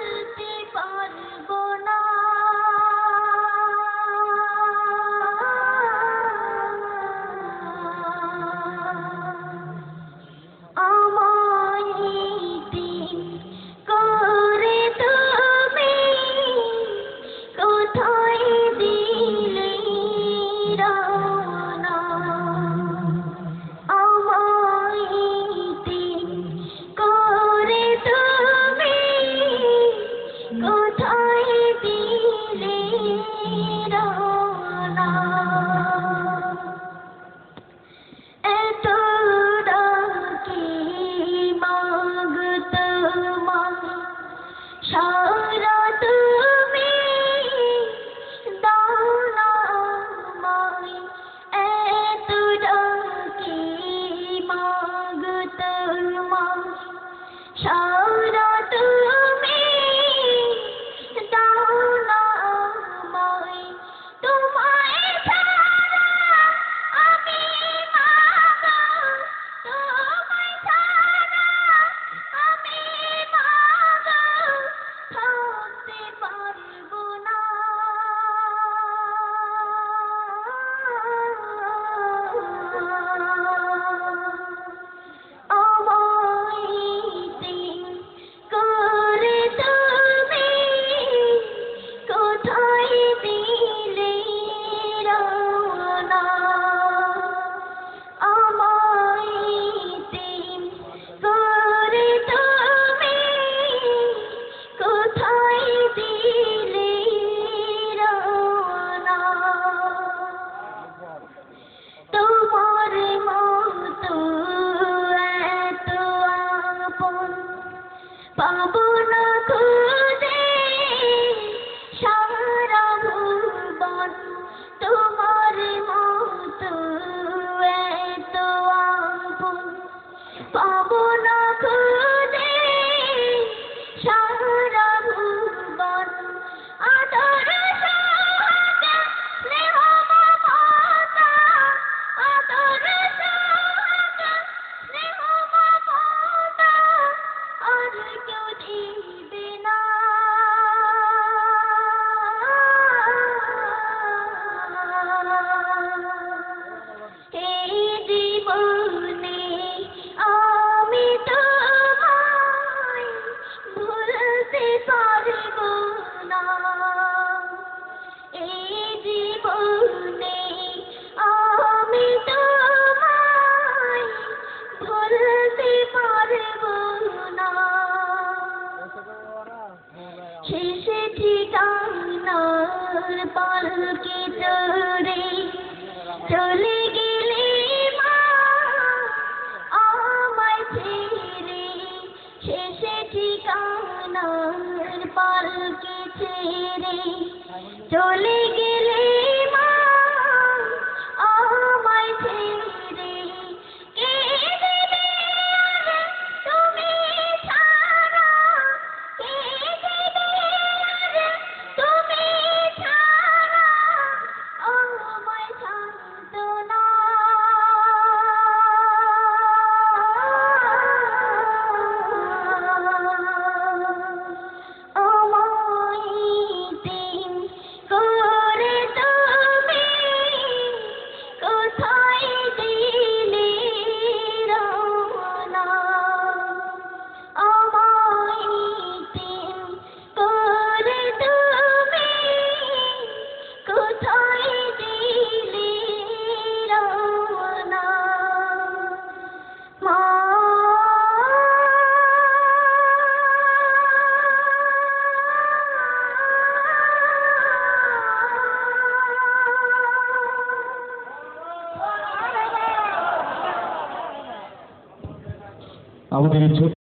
বলতে পারবো না স্বপ্ন খুঁজে সারা ভুবন তোমার মতো এত আপন 就一杯那 শেষে ঠিকানার পালকে চড়ে চলে গেলে মা, আমায় ছেড়ে শেষে ঠিকানার পালকে ছেড়ে চলে গেলে আমাদের এই ছোট্ট